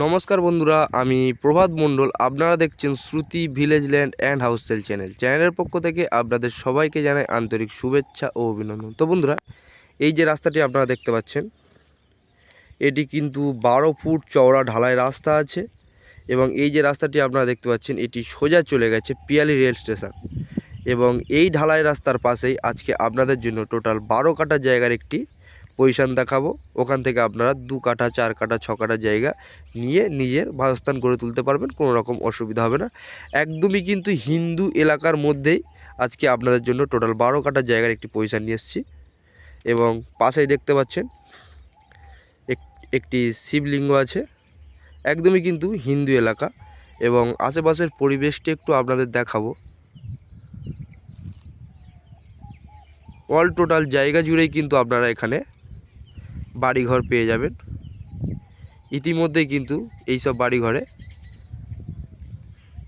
নমস্কার বন্ধুরা, আমি প্রভাত মণ্ডল। আপনারা দেখছেন Shruti village land and house sale channel. চ্যানেলের পক্ষ থেকে আপনাদের সবাইকে জানাই আন্তরিক শুভেচ্ছা ও অভিনন্দন। তো বন্ধুরা, এই যে রাস্তাটি আপনারা দেখতে পাচ্ছেন, এটি কিন্তু বারো ফুট চওড়া ঢালাই রাস্তা আছে এবং এই যে রাস্তাটি আপনারা দেখতে পাচ্ছেন, এটি সোজা চলে গেছে পিয়ালি রেল স্টেশন এবং এই ঢালাই রাস্তার পাশেই আজকে আপনাদের জন্য টোটাল বারো কাটা জায়গার একটি পজিশান দেখাবো। ওখান থেকে আপনারা দু কাঠা, চার কাঠা, ছ কাঠা জায়গা নিয়ে নিজের বাসস্থান গড়ে তুলতে পারবেন, কোনো রকম অসুবিধা হবে না। একদমই কিন্তু হিন্দু এলাকার মধ্যেই আজকে আপনাদের জন্য টোটাল বারো কাঠা জায়গার একটি পজিশান নিয়ে এসেছি। এবং পাশেই দেখতে পাচ্ছেন, এক- একটি শিবলিঙ্গ আছে। একদমই কিন্তু হিন্দু এলাকা। এবং আশেপাশের পরিবেশটি একটু আপনাদের দেখাবো। অল টোটাল জায়গা জুড়েই কিন্তু আপনারা এখানে বাড়িঘর পেয়ে যাবেন। ইতিমধ্যেই কিন্তু এই এইসব বাড়িঘরে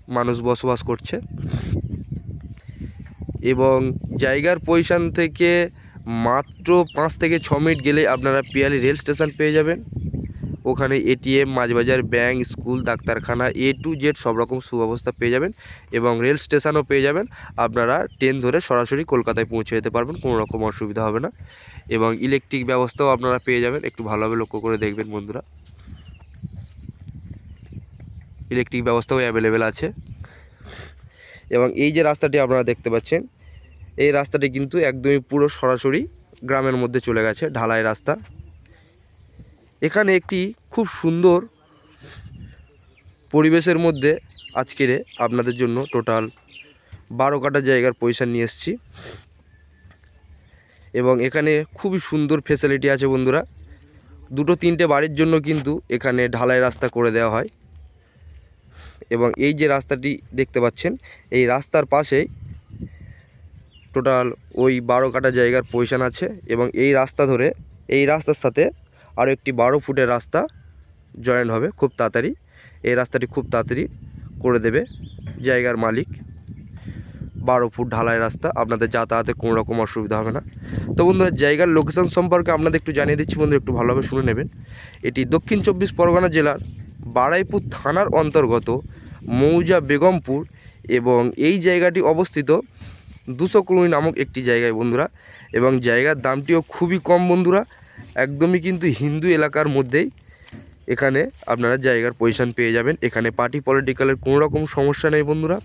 মানুষ বসবাস করছে। এবং জায়গার পজিশান থেকে মাত্র পাঁচ থেকে ছ মিনিট গেলে আপনারা পিয়ালি রেল স্টেশন পেয়ে যাবেন। ওখানে এটিএম মাঝবাজার ব্যাংক, স্কুল, ডাক্তারখানা, এ টু জেড সব রকম সুব্যবস্থা পেয়ে যাবেন এবং রেল স্টেশনও পেয়ে যাবেন। আপনারা ট্রেন ধরে সরাসরি কলকাতায় পৌঁছে যেতে পারবেন, কোনো রকম অসুবিধা হবে না এবং ইলেকট্রিক ব্যবস্থাও আপনারা পেয়ে যাবেন, একটু ভালোভাবে লক্ষ্য করে দেখবেন বন্ধুরা। ইলেকট্রিক ব্যবস্থাও অ্যাভেলেবেল আছে এবং এই যে রাস্তাটি আপনারা দেখতে পাচ্ছেন, এই রাস্তাটি কিন্তু একদমই পুরো সরাসরি গ্রামের মধ্যে চলে গেছে, ঢালাই রাস্তা। এখানে একটি খুব সুন্দর পরিবেশের মধ্যে আজকের আপনাদের জন্য টোটাল বারো কাটা জায়গার পয়সা নিয়ে এসেছি। এবং এখানে খুবই সুন্দর ফেসিলিটি আছে বন্ধুরা। দুটো তিনটে বাড়ির জন্য কিন্তু এখানে ঢালাই রাস্তা করে দেওয়া হয়। এবং এই যে রাস্তাটি দেখতে পাচ্ছেন, এই রাস্তার পাশেই টোটাল ওই বারো কাটা জায়গার পজিশান আছে। এবং এই রাস্তা ধরে, এই রাস্তার সাথে আরও একটি বারো ফুটের রাস্তা জয়েন হবে খুব তাড়াতাড়ি। এই রাস্তাটি খুব তাড়াতাড়ি করে দেবে জায়গার মালিক। বারো ফুট ঢালাই রাস্তা, আপনাদের যাতায়াতের কোনো রকম অসুবিধা হবে না। তো বন্ধুরা, জায়গার লোকেশন সম্পর্কে আপনাদের একটু জানিয়ে দিচ্ছি বন্ধু একটু ভালোভাবে শুনে নেবেন। এটি দক্ষিণ চব্বিশ পরগনা জেলার বারাইপুর থানার অন্তর্গত মৌজা বেগমপুর এবং এই জায়গাটি অবস্থিত দুশো কুড়ি নামক একটি জায়গায়, বন্ধুরা। এবং জায়গার দামটিও খুবই কম, বন্ধুরা। একদমই কিন্তু হিন্দু এলাকার মধ্যেই এখানে আপনারা জায়গার পজিশন পেয়ে যাবেন। এখানে পার্টি পলিটিক্যালের কোনো রকম সমস্যা নেই বন্ধুরা।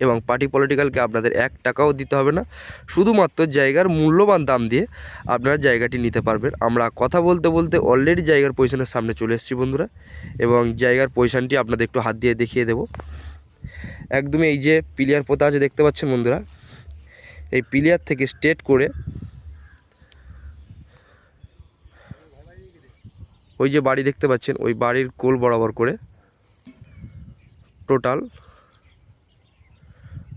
এবং পার্টি পলিটিক্যালকে আপনাদের এক টাকাও দিতে হবে না। শুধুমাত্র জায়গার মূল্যবান দাম দিয়ে আপনারা জায়গাটি নিতে পারবেন। আমরা কথা বলতে বলতে অলরেডি জায়গার পজিশানের সামনে চলে এসেছি বন্ধুরা। এবং জায়গার পজিশনটি আপনাদের একটু হাত দিয়ে দেখিয়ে দেব। একদমই এই যে পিলিয়ার পোতা আছে, দেখতে পাচ্ছেন বন্ধুরা? এই পিলিয়ার থেকে স্টেট করে ওই যে বাড়ি দেখতে পাচ্ছেন, ওই বাড়ির কোল বরাবর করে টোটাল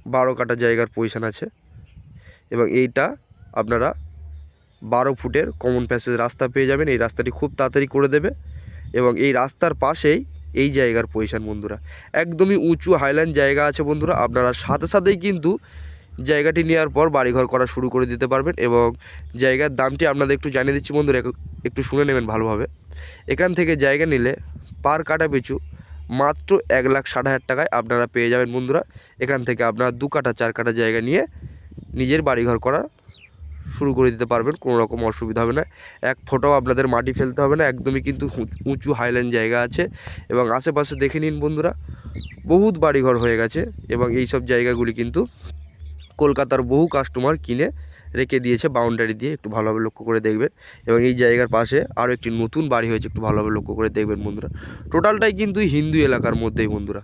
বারো কাটা জায়গার পজিশান আছে এবং এইটা আপনারা বারো ফুটের কমন প্যাসেজ রাস্তা পেয়ে যাবেন। এই রাস্তাটি খুব তাড়াতাড়ি করে দেবে এবং এই রাস্তার পাশেই এই জায়গার পজিশান বন্ধুরা। একদমই উঁচু হাইল্যান্ড জায়গা আছে বন্ধুরা। আপনারা সাথে সাথেই কিন্তু জায়গাটি নেওয়ার পর বাড়িঘর করা শুরু করে দিতে পারবেন এবং জায়গার দামটি আপনাদের একটু জানিয়ে দিচ্ছি বন্ধুরা, একটু- শুনে নেবেন ভালোভাবে। এখান থেকে জায়গা নিলে পার কাটা পিছু মাত্র এক লাখ ষাট হাজার টাকায় আপনারা পেয়ে যাবেন বন্ধুরা। এখান থেকে আপনারা দু কাটা, চার কাটা জায়গা নিয়ে নিজের বাড়িঘর করা শুরু করে দিতে পারবেন, কোনো রকম অসুবিধা হবে না। এক ফোটাও আপনাদের মাটি ফেলতে হবে না, একদমই কিন্তু উঁচ- হাইল্যান্ড জায়গা আছে। এবং আশেপাশে দেখে নিন বন্ধুরা, বহুত বাড়িঘর হয়ে গেছে। এবং এই সব জায়গাগুলি কিন্তু কলকাতার বহু কাস্টমার কিনে রেখে দিয়েছে বাউন্ডারি দিয়ে, একটু ভালোভাবে লক্ষ্য করে দেখবেন। এবং এই জায়গার পাশে আরও একটি নতুন বাড়ি হয়েছে, একটু ভালোভাবে লক্ষ্য করে দেখবেন বন্ধুরা। টোটালটাই কিন্তু হিন্দু এলাকার মধ্যেই বন্ধুরা।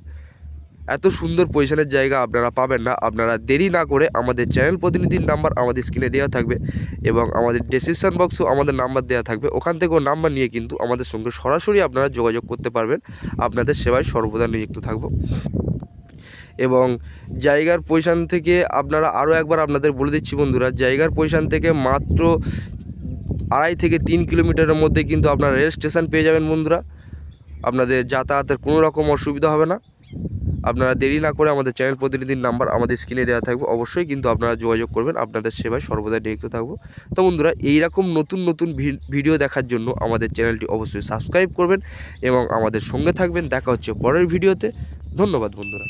এত সুন্দর পজিশনের জায়গা আপনারা পাবেন না। আপনারা দেরি না করে আমাদের চ্যানেল প্রতিনিধির নাম্বার আমাদের স্ক্রিনে দেওয়া থাকবে এবং আমাদের ডেসক্রিপশন বক্সেও আমাদের নাম্বার দেওয়া থাকবে। ওখান থেকেও নাম্বার নিয়ে কিন্তু আমাদের সঙ্গে সরাসরি আপনারা যোগাযোগ করতে পারবেন। আপনাদের সেবায় সর্বদা নিযুক্ত থাকব। এবং জায়গার পজিশান থেকে আপনারা আরও একবার আপনাদের বলে দিচ্ছি বন্ধুরা, জায়গার পজিশান থেকে মাত্র আড়াই থেকে তিন কিলোমিটারের মধ্যে কিন্তু আপনারা রেল স্টেশন পেয়ে যাবেন বন্ধুরা। আপনাদের যাতায়াতের কোনো রকম অসুবিধা হবে না। আপনারা দেরি না করে আমাদের চ্যানেল প্রতিনিধির নাম্বার আমাদের স্ক্রিনে দেওয়া থাকবে। অবশ্যই কিন্তু আপনারা যোগাযোগ করবেন, আপনাদের সেবায় সর্বদা নিয়োজিত থাকব। তো বন্ধুরা, এইরকম নতুন নতুন ভিডিও দেখার জন্য আমাদের চ্যানেলটি অবশ্যই সাবস্ক্রাইব করবেন এবং আমাদের সঙ্গে থাকবেন। দেখা হচ্ছে পরের ভিডিওতে ধন্যবাদ বন্ধুরা।